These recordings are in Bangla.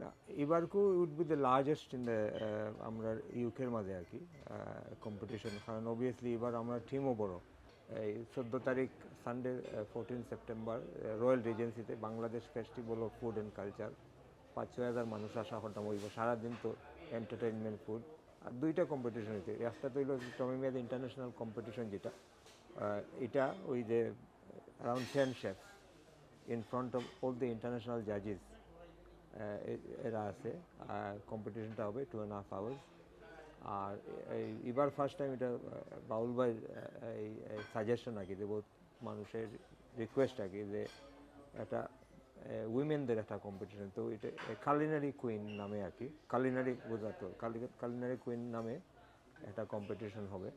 না এবারকু would be the largest in the আমরা ইউকের মাঝে আর কি কম্পিটিশন কারণ অবভিয়াসলি এবার আমরা টিমও বড়। এই চোদ্দ তারিখ Sunday fourteen September royal রিজেন্সিতে Bangladesh festival of food and culture পাঁচ, ছয় হাজার মানুষ আসা হতাম হইব, সারাদিন তো এন্টারটেনমেন্ট ফুড আর দুইটা কম্পিটিশন হইতে একটা তো হইল টমিমিয়াদ ইন্টারন্যাশনাল কম্পিটিশন যেটা। এটা ওই যে around ten chef in front of all the international জাজেস এরা আছে। আর কম্পিটিশনটা হবে টু অ্যান্ড হাফ আওয়ার্স আর এবার ফার্স্ট টাইম এটা বাউল ভাই এই সাজেশন আর কি যে বহুত মানুষের রিকোয়েস্ট আর কি যে একটা উইমেনদের একটা কম্পিটিশন তো এটা কালিনারি কুইন নামে আর কি। কালিনারি বোঝাতো। কালিনারি কুইন নামে একটা কম্পিটিশন হবে।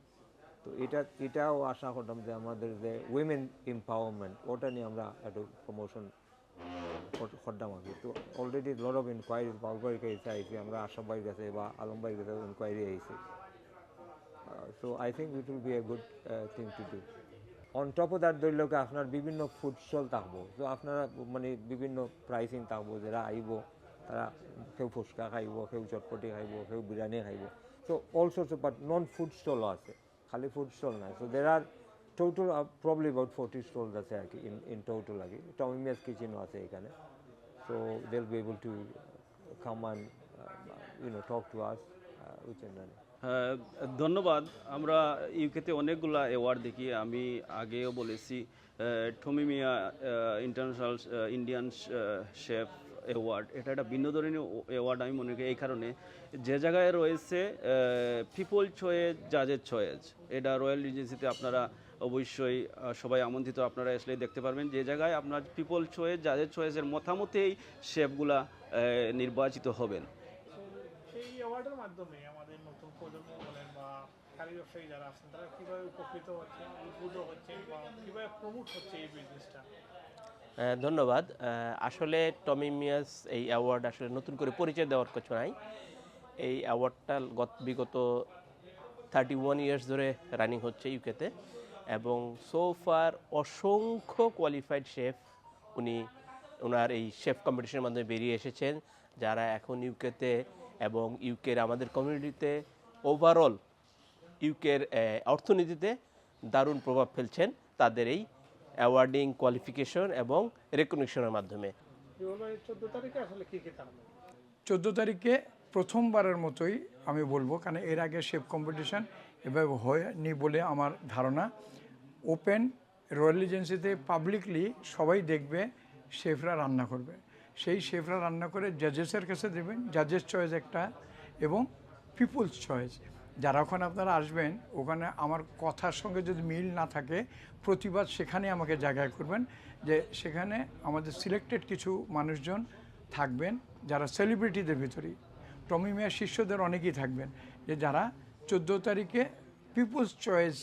তো এটা, এটাও আশা করতাম যে আমাদের যে উইমেন এম্পাওয়ারমেন্ট ওটা নিয়ে আমরা একটু প্রমোশন করতাম আর কি। তো অলরেডি লট অফ ইনকোয়ারি বাউলবাড়ির কাছে আইছি, আমরা আসাম বাড়ির কাছে বা আলমবাড়ির কাছে ইনকোয়ারি আইছি। So I think it will be a good thing to do on top of that ধরলেও কি আপনার বিভিন্ন ফুড স্টল থাকব। তো আপনারা মানে বিভিন্ন প্রাইসিং থাকব, যারা আইব, তারা কেউ ফুচকা খাইব, কেউ চটপটি খাইব, কেউ বিরিয়ানি খাইব। So all source of non food স্টলও আছে। খালি ফুড স্টল নাই so there are total probably about forty stalls আছে আর কি ইন ইন টোটাল আর কি। টমিমিয়াস কিচেনও আছে এখানে। So they will be able to come and you know talk to us which and হ্যাঁ, ধন্যবাদ। আমরা ইউকেতে অনেকগুলা অ্যাওয়ার্ড দেখি। আমি আগেও বলেছি Tommy Miah international Indian chef award এটা একটা ধরনের অ্যাওয়ার্ড আমি মনে করি। এই কারণে যে জায়গায় রয়েছে পিপল চয়েস জাজের চয়েস এটা রয়্যাল রিজেন্সিতে আপনারা অবশ্যই সবাই আমন্ত্রিত। আপনারা আসলে দেখতে পারবেন যে জায়গায় আপনার পিপল চয়েস জাজের চয়েসের মতামতেই শেফগুলা নির্বাচিত হবেন। মাধ্যমে আমাদের নতুন প্রজন্ম বলেন বা ব্যবসায়ী যারা আছেন, তারা কীভাবে উপকৃত উদ্বুদ্ধ বা কীভাবে প্রমোট হচ্ছে এই বিজনেসটা ধন্যবাদ। আসলে টমি মিয়াস এই অ্যাওয়ার্ড আসলে নতুন করে পরিচয় দেওয়ার কিছু নাই। এই অ্যাওয়ার্ডটা গত, বিগত থার্টি ওয়ান ইয়ার্স ধরে রানিং হচ্ছে ইউকেতে এবং সোফার অসংখ্য কোয়ালিফাইড শেফ উনি ওনার এই শেফ কম্পিটিশনের মাধ্যমে বেরিয়ে এসেছেন, যারা এখন ইউকেতে এবং ইউকের আমাদের কমিউনিটিতে ওভারঅল ইউকের অর্থনীতিতে দারুণ প্রভাব ফেলছেন। তাদের এই অ্যাওয়ার্ডিং কোয়ালিফিকেশন এবং রেকগনিশনের মাধ্যমে। চোদ্দ তারিখে আসলে কি কি থাকবে চোদ্দ তারিখে প্রথমবারের মতোই আমি বলব কারণ এর আগে শেফ কম্পিটিশন এভাবে হয়নি বলে আমার ধারণা। ওপেন রয়্যাল এজেন্সিতে পাবলিকলি সবাই দেখবে শেফরা রান্না করবে। সেই শেফরা রান্না করে জাজেসের কাছে দেবেন জাজেস চয়েস একটা এবং পিপুলস চয়েস যারা ওখানে আপনারা আসবেন, ওখানে আমার কথার সঙ্গে যদি মিল না থাকে, প্রতিবাদ সেখানে আমাকে জায়গায় করবেন, যে সেখানে আমাদের সিলেক্টেড কিছু মানুষজন থাকবেন, যারা সেলিব্রিটিদের ভিতরেই। টমি মিয়ার শিষ্যদের অনেকেই থাকবেন, যে যারা চোদ্দ তারিখে পিপুলস চয়েস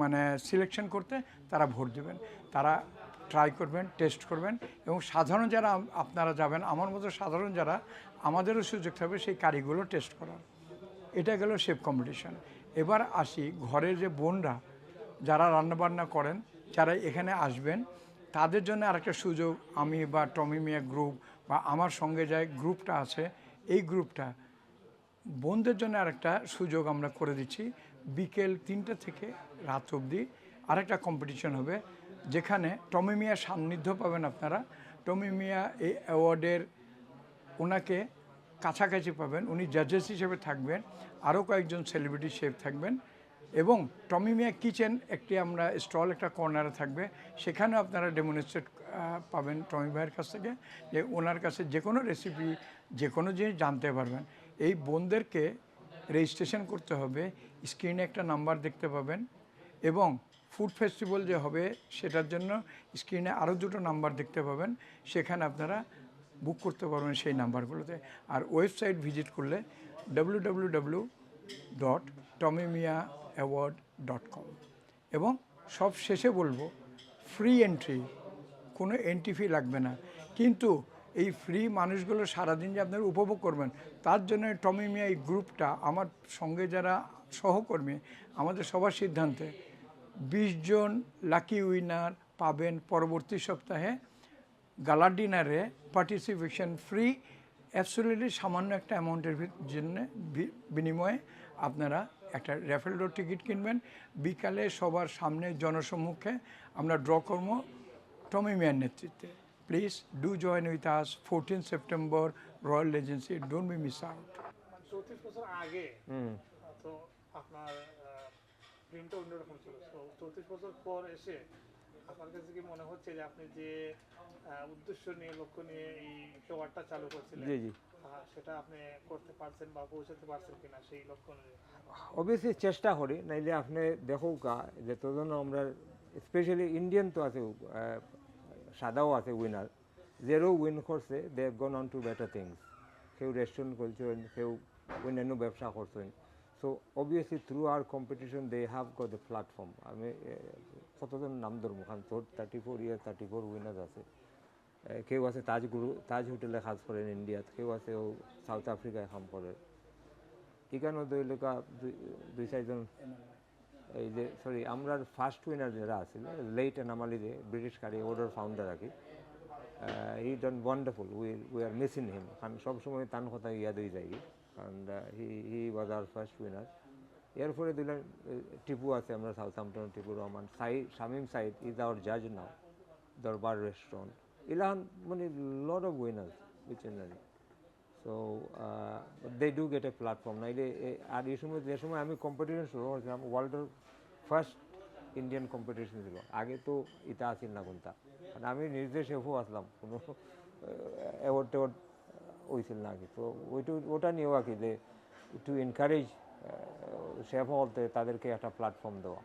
মানে সিলেকশন করতে তারা ভোট দেবেন। তারা ট্রাই করবেন টেস্ট করবেন এবং সাধারণ যারা আপনারা যাবেন, আমার মতো সাধারণ যারা, আমাদেরও সুযোগ থাকবে সেই কারিগুলো টেস্ট করার। এটা গেল শেফ কম্পিটিশন এবার আসি ঘরের যে বোনরা, যারা রান্নাবান্না করেন, যারা এখানে আসবেন, তাদের জন্য আরেকটা সুযোগ। আমি বা টমি মিয়া গ্রুপ বা আমার সঙ্গে যে গ্রুপটা আছে, এই গ্রুপটা বোনদের জন্য আরেকটা সুযোগ আমরা করে দিচ্ছি। বিকেল তিনটে থেকে রাত অবধি আরেকটা কম্পিটিশন হবে, যেখানে টমি মিয়া সান্নিধ্য পাবেন আপনারা। টমি মিয়া এই অ্যাওয়ার্ডের ওনাকে কাছাকাছি পাবেন, উনি জাজেস হিসেবে থাকবেন, আরও কয়েকজন সেলিব্রিটি শেফ থাকবেন এবং টমি মিয়া কিচেন একটি আমরা স্টল একটা কর্নারে থাকবে, সেখানেও আপনারা ডেমনস্ট্রেট পাবেন টমি ভাইয়ের কাছ থেকে যে ওনার কাছে যে কোনো রেসিপি যে কোনো জিনিস জানতে পারবেন। এই বোনদেরকে রেজিস্ট্রেশন করতে হবে স্ক্রিনে একটা নাম্বার দেখতে পাবেন এবং ফুড ফেস্টিভ্যাল যে হবে সেটার জন্য স্ক্রিনে আরও দুটো নাম্বার দেখতে পাবেন, সেখানে আপনারা বুক করতে পারবেন সেই নাম্বারগুলোতে। আর ওয়েবসাইট ভিজিট করলে W W W dot award dot com এবং সব শেষে বলব ফ্রি এন্ট্রি কোনো এন্ট্রি ফি লাগবে না। কিন্তু এই ফ্রি মানুষগুলো সারাদিন যে আপনারা উপভোগ করবেন, তার জন্য টমি মিয়া এই গ্রুপটা আমার সঙ্গে যারা সহকর্মী, আমাদের সবার সিদ্ধান্তে বিশ জন লাকি উইনার পাবেন পরবর্তী সপ্তাহে। গালা ডিনারে পার্টিসিপেশন ফ্রি অ্যাবসোলিউটলি সামান্য একটা অ্যামাউন্টের জন্য বিনিময়ে আপনারা একটা র্যাফেল ডোর টিকিট কিনবেন। বিকালে সবার সামনে জনসম্মুখে আমরা ড্র করব টমি মিয়ার নেতৃত্বে। Please do join with us fourteen September royal agency don't be miss out চৌত্রিশ বছর আগে তো আপনার প্রিন্টটা অন্যরকম ছিল। চৌত্রিশ বছর পর এসে আপনার কাছে কি মনে হচ্ছে যে আপনি যে উদ্দেশ্য নিয়ে লক্ষ্য নিয়ে এই পেওয়ারটা চালু করছিলেন জি জি। সেটা আপনি করতে পারছেন বা পৌঁছাতে পারছেন কিনা সেই লক্ষ্য অনুযায়ী অবভিয়াসলি চেষ্টা করি নাইলে আপনি দেখো কা যে তখন আমরা স্পেশালি ইন্ডিয়ান তো আছে সাদাও আছে উইনার জেরো উইন করছে they gone on to better things কেউ রেস্টুরেন্ট করছেন কেউ অন্যান্য ব্যবসা করছেন। So obviously through our competition they have got the platform আমি কতজন নাম ধরবো খান তোর thirty four year thirty four winner আছে কেউ আছে তাজ গুরু তাজ হোটেলে কাজ করেন ইন্ডিয়াত কেউ আছে ও সাউথ আফ্রিকায় কাম করে। এখানেও দুই লোকা দুই- চারজন, এই যে সরি আমরা ফার্স্ট উইনার যারা আছিল লেট এনামালি যে ব্রিটিশ কারি ওডার ফাউন্ডার আর কি he done wonderful we we are missing him কারণ সবসময় তান কথা ইয়াদ হয়ে যায় কারণ হি হি ওয়াজ আর ফার্স্ট উইনার এরপরে দিলেন টিপু আছে আমরা south হাম্পটন Tipu Rahman. Sai, Shamim Saeed is our জাজ নাও দরবার রেস্টুরেন্ট ইলাহান মানে lot of winners বিচেনারি so they do get a platform এ- আর এই সময়, যে সময় আমি কম্পিটিশন শুরু করেছিলাম ওয়ার্ল্ডের ফার্স্ট ইন্ডিয়ান কম্পিটিশন ছিল। আগে তো ইটা আসিল না কোনটা কারণ আমি নিজে শেফও আসলাম, কোনো অ্যাওয়ার্ড টেওয়ার্ড হয়েছিল নাকি তো ওইটু, ওটা নিয়েও আর কি যে টু এনকারেজ শেফ হলতে তাদেরকে একটা প্ল্যাটফর্ম দেওয়া।